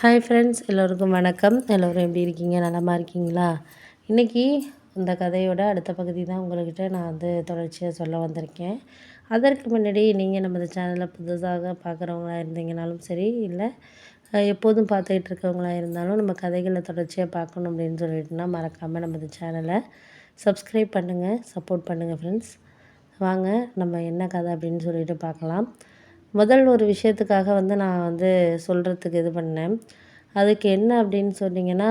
Hi friends எல்லோருக்கும் வணக்கம். எல்லோரும் எப்படி இருக்கீங்க? நலமாக இருக்கீங்களா? இன்றைக்கி இந்த கதையோட அடுத்த பகுதி தான் உங்கள்கிட்ட நான் வந்து தொடர்ச்சியாக சொல்ல வந்திருக்கேன். அதற்கு முன்னாடி நீங்கள் நமது சேனலை புதுசாக பார்க்குறவங்களா இருந்தீங்கனாலும் சரி இல்லை எப்போதும் பார்த்துக்கிட்டு இருக்கவங்களா இருந்தாலும் நம்ம கதைகளை தொடர்ச்சியாக பார்க்கணும் அப்படின்னு சொல்லிட்டுனா மறக்காமல் நமது சேனலை சப்ஸ்கிரைப் பண்ணுங்கள் சப்போர்ட் பண்ணுங்கள் ஃப்ரெண்ட்ஸ் வாங்க நம்ம என்ன கதை அப்படின்னு சொல்லிட்டு பார்க்கலாம். முதல் ஒரு விஷயத்துக்காக வந்து நான் வந்து சொல்கிறதுக்கு இது பண்ணேன். அதுக்கு என்ன அப்படின்னு சொன்னீங்கன்னா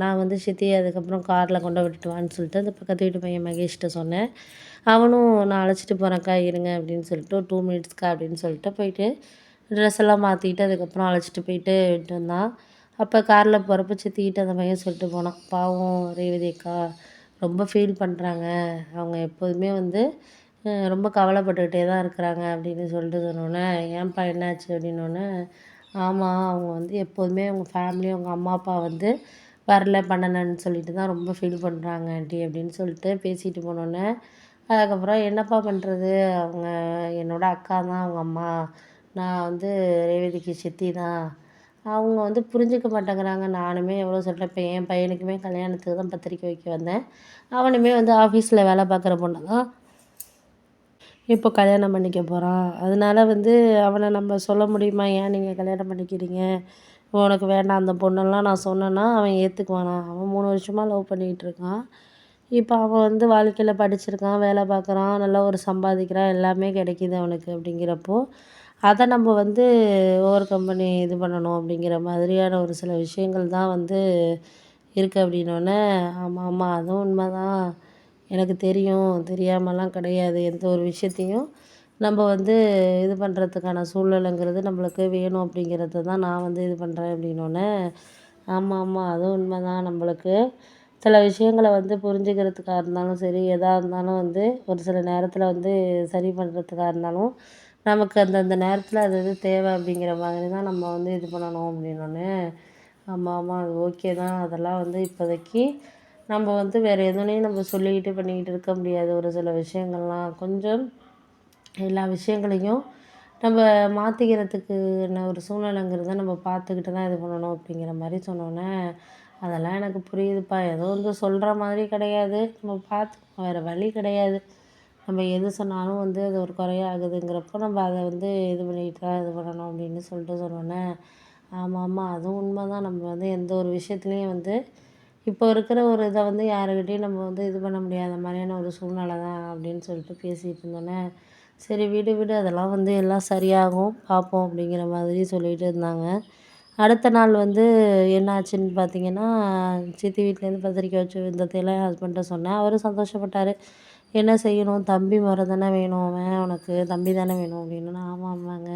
நான் வந்து சித்தி அதுக்கப்புறம் காரில் கொண்டு விட்டுட்டு வான்னு சொல்லிட்டு அந்த பக்கத்து வீட்டு பையன் மகேஷ்கிட்ட சொன்னேன். அவனும் நான் அழைச்சிட்டு போகிறேன்க்கா இருங்க அப்படின்னு சொல்லிட்டு ஒரு டூ மினிட்ஸ்க்கா அப்படின்னு சொல்லிட்டு போயிட்டு ட்ரெஸ் எல்லாம் மாற்றிக்கிட்டு அதுக்கப்புறம் அழைச்சிட்டு போயிட்டு விட்டு வந்தான் அப்போ காரில் போகிறப்ப சித்திக்கிட்டு அந்த பையன் சொல்லிட்டு போனான் பாவம் ரேவதி அக்கா ரொம்ப ஃபீல் பண்ணுறாங்க அவங்க எப்போதுமே வந்து ரொம்ப கவலைப்பட்டுக்கிட்டே தான் இருக்கிறாங்க அப்படின்னு சொல்லிட்டு சொன்னோன்னே ஏன்ப்பா என்னாச்சு? அப்படின்னோடனே ஆமாம் அவங்க வந்து எப்போதுமே அவங்க ஃபேமிலி அவங்க அம்மா அப்பா வந்து வரல பண்ணலன்னு சொல்லிட்டு தான் ரொம்ப ஃபீல் பண்ணுறாங்க ஆண்டி அப்படின்னு சொல்லிட்டு பேசிட்டு போனோன்னே அதுக்கப்புறம் என்னப்பா பண்ணுறது அவங்க என்னோடய அக்கா தான் அவங்க அம்மா நான் வந்து ரேவதிக்கு சித்தி தான். அவங்க வந்து புரிஞ்சுக்க மாட்டேங்கிறாங்க. நானுமே எவ்வளோ சொல்கிறேன் இப்போ என் பையனுக்குமே கல்யாணத்துக்கு தான் பத்திரிக்கை வைக்க வந்தேன். அவனுமே வந்து ஆஃபீஸில் வேலை பார்க்குற பொண்ணு தான். இப்போ கல்யாணம் பண்ணிக்க போகிறான் அதனால வந்து அவனை நம்ம சொல்ல முடியுமா? ஏன் நீங்கள் கல்யாணம் பண்ணிக்கிறீங்க? உனக்கு வேண்டாம் அந்த பொண்ணெல்லாம் நான் சொன்னேன்னா அவன் ஏற்றுக்குவானா அவன் மூணு வருஷமாக லவ் பண்ணிகிட்டு இருக்கான். இப்போ அவன் வந்து வாழ்க்கையில் படிச்சிருக்கான் வேலை பார்க்குறான் நல்லா ஒரு சம்பாதிக்கிறான் எல்லாமே கிடைக்கிது அவனுக்கு அப்படிங்கிறப்போ அதை நம்ம வந்து ஓவர் கம்பெனி இது பண்ணணும் அப்படிங்கிற மாதிரியான ஒரு சில விஷயங்கள் தான் வந்து இருக்குது அப்படின்னோடனே ஆமாம் ஆமாம் அதுவும் உண்மை தான் எனக்கு தெரியும் தெரியாமலாம் கிடையாது. எந்த ஒரு விஷயத்தையும் நம்ம வந்து இது பண்ணுறதுக்கான சூழ்நிலைங்கிறது நம்மளுக்கு வேணும் அப்படிங்கிறத தான் நான் வந்து இது பண்ணுறேன் அப்படின்னோடனே ஆமாம் ஆமாம் அதுவும் உண்மை தான் நம்மளுக்கு சில விஷயங்களை வந்து புரிஞ்சுக்கிறதுக்காக இருந்தாலும் சரி எதாக இருந்தாலும் வந்து ஒரு சில நேரத்தில் வந்து சரி பண்ணுறதுக்காக இருந்தாலும் நமக்கு அந்தந்த நேரத்தில் அது இது தேவை அப்படிங்கிற மாதிரி தான் நம்ம வந்து இது பண்ணணும் அப்படின்னோடனே ஆமாம் ஆமாம் அது ஓகே தான். அதெல்லாம் வந்து இப்போதைக்கு நம்ம வந்து வேறு எதுனையும் நம்ம சொல்லிக்கிட்டு பண்ணிக்கிட்டு இருக்க முடியாது. ஒரு சில விஷயங்கள்லாம் கொஞ்சம் எல்லா விஷயங்களையும் நம்ம மாற்றிக்கிறதுக்கு ஒரு சூழ்நிலைங்கிறத நம்ம பார்த்துக்கிட்டு தான் இது பண்ணணும் அப்படிங்கிற மாதிரி சொன்னோன்னே அதெல்லாம் எனக்கு புரியுதுப்பா. ஏதோ வந்து சொல்கிற மாதிரி கிடையாது. நம்ம பார்த்து வேறு வழி கிடையாது. நம்ம எது சொன்னாலும் வந்து அது ஒரு குறையாகுதுங்கிறப்போ நம்ம அதை வந்து இது பண்ணிக்கிட்டு தான் இது பண்ணணும் அப்படின்னு சொல்லிட்டு சொன்னோன்னே ஆமாம் ஆமாம் அதுவும் உண்மை தான் நம்ம வந்து எந்த ஒரு விஷயத்துலையும் வந்து இப்போ இருக்கிற ஒரு இதை வந்து யாருக்கிட்டேயும் நம்ம வந்து இது பண்ண முடியாத மாதிரியான ஒரு சூழ்நிலை தான் அப்படின்னு சொல்லிட்டு பேசிகிட்டு இருந்தோன்னே சரி விடு விடு அதெல்லாம் வந்து எல்லாம் சரியாகும் பார்ப்போம் அப்படிங்கிற மாதிரி சொல்லிகிட்டு இருந்தாங்க. அடுத்த நாள் வந்து என்ன ஆச்சுன்னு பார்த்தீங்கன்னா சித்தி வீட்லேருந்து பத்திரிக்கை வச்சு விதத்தையெல்லாம் ஹஸ்பண்ட்டை சொன்னேன். அவரும் சந்தோஷப்பட்டார். என்ன செய்யணும்? தம்பி முறை தானே வேணும் அவன் உனக்கு தம்பி தானே வேணும் அப்படின்னு. ஆமாம் ஆமாங்க.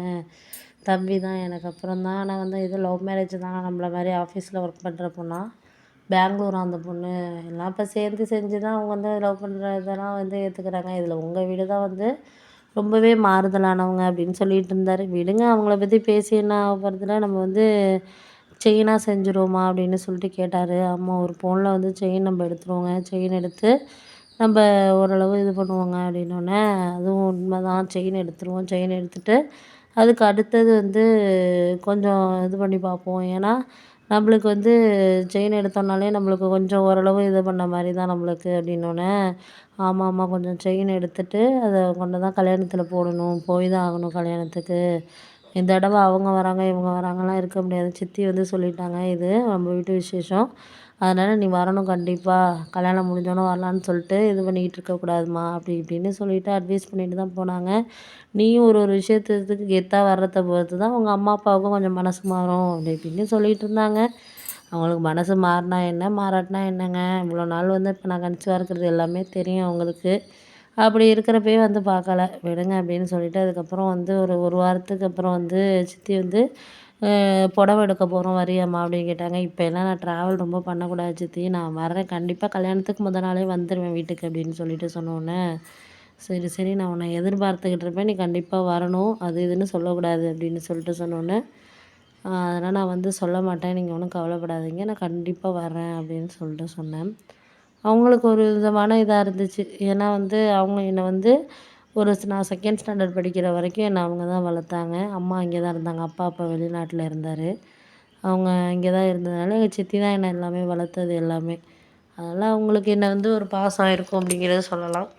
தம்பி தான் எனக்கு அப்புறம் தான் ஆனால் வந்து இது லவ் மேரேஜ் தான். நம்மள மாதிரி ஆஃபீஸில் ஒர்க் பண்ணுற பொண்ணா பெங்களூர் அந்த பொண்ணு. எல்லாம் இப்போ சேர்ந்து செஞ்சு தான் அவங்க வந்து லவ் பண்ணுற இதெல்லாம் வந்து ஏற்றுக்குறாங்க இதில் உங்கள் வீடு தான் வந்து ரொம்பவே மாறுதலானவங்க அப்படின்னு சொல்லிட்டு இருந்தார். விடுங்க அவங்கள பற்றி பேசி என்ன ஆகிறதுல நம்ம வந்து செயினாக செஞ்சுருவோமா அப்படின்னு சொல்லிட்டு கேட்டார். அம்மா ஒரு ஃபோனில் வந்து செயின் நம்ம எடுத்துருவோங்க. செயின் எடுத்து நம்ம ஓரளவு இது பண்ணுவோங்க அப்படின்னோடனே அதுவும் உண்மை தான் செயின் எடுத்துருவோம். செயின் எடுத்துகிட்டு அதுக்கு அடுத்தது வந்து கொஞ்சம் இது பண்ணி பார்ப்போம். ஏன்னா நம்மளுக்கு வந்து செயின் எடுத்தோம்னாலே நம்மளுக்கு கொஞ்சம் ஓரளவு இது பண்ண மாதிரி தான் நம்மளுக்கு அப்படின்னோடனே ஆமாம் ஆமாம் கொஞ்சம் செயின் எடுத்துகிட்டு அதை கொண்டு தான் கல்யாணத்தில் போடணும் போய் தான் ஆகணும் கல்யாணத்துக்கு. இந்த தடவை அவங்க வராங்க இவங்க வராங்கலாம் இருக்க முடியாது. சித்தி வந்து சொல்லிட்டாங்க இது நம்ம வீட்டு விசேஷம். அதனால் நீ வரணும் கண்டிப்பாக கல்யாணம் முடிஞ்சோடனே வரலான்னு சொல்லிட்டு இது பண்ணிக்கிட்டு இருக்கக்கூடாதும்மா அப்படி இப்படின்னு சொல்லிவிட்டு அட்வைஸ் பண்ணிட்டு தான் போனாங்க. நீயும் ஒரு ஒரு விஷயத்துக்கு கெத்தாக வர்றத பொறுத்து தான் உங்கள் அம்மா அப்பாவுக்கும் கொஞ்சம் மனசு மாறும் அப்படி இப்படின்னு சொல்லிகிட்டு இருந்தாங்க. அவங்களுக்கு மனசு மாறினா என்ன மாறாட்டினா என்னங்க? இவ்வளோ நாள் வந்து இப்போ நான் கன்சிவாக இருக்கிறது எல்லாமே தெரியும் அவங்களுக்கு. அப்படி இருக்கிறப்பயே வந்து பார்க்கல. விடுங்க அப்படின்னு சொல்லிவிட்டு அதுக்கப்புறம் வந்து ஒரு ஒரு வாரத்துக்கு அப்புறம் வந்து சித்தி வந்து புடவ எடுக்க போகிறோம் வரியாம்மா அப்படின்னு கேட்டாங்க. இப்போ எல்லாம் நான் ட்ராவல் ரொம்ப பண்ணக்கூடாது சித்தி. நான் வர்றேன். கண்டிப்பாக கல்யாணத்துக்கு முத நாளே வந்துடுவேன் வீட்டுக்கு அப்படின்னு சொல்லிட்டு சொன்னோன்னே சரி சரி நான் உன்னை எதிர்பார்த்துக்கிட்டு இருப்பேன். நீ கண்டிப்பாக வரணும். அது இதுன்னு சொல்லக்கூடாது அப்படின்னு சொல்லிட்டு சொன்னோன்னே அதெல்லாம் நான் வந்து சொல்ல மாட்டேன். நீங்கள் ஒன்றும் கவலைப்படாதீங்க. நான் கண்டிப்பாக வரேன் அப்படின்னு சொல்லிட்டு சொன்னேன். அவங்களுக்கு ஒரு விதமான இதாக இருந்துச்சு. ஏன்னா வந்து அவங்க என்னை வந்து ஒரு நான் செகண்ட் ஸ்டாண்டர்ட் படிக்கிற வரைக்கும் என்னை அவங்க தான் வளர்த்தாங்க. அம்மா இங்கே தான் இருந்தாங்க. அப்பா அப்பா வெளிநாட்டில் இருந்தார். அவங்க இங்கே தான் இருந்ததுனால எங்கள் சித்தி தான் என்னை எல்லாமே வளர்த்தது எல்லாமே. அதனால் அவங்களுக்கு என்னை வந்து ஒரு பாசம் இருக்கும் அப்படிங்கிறத சொல்லலாம்.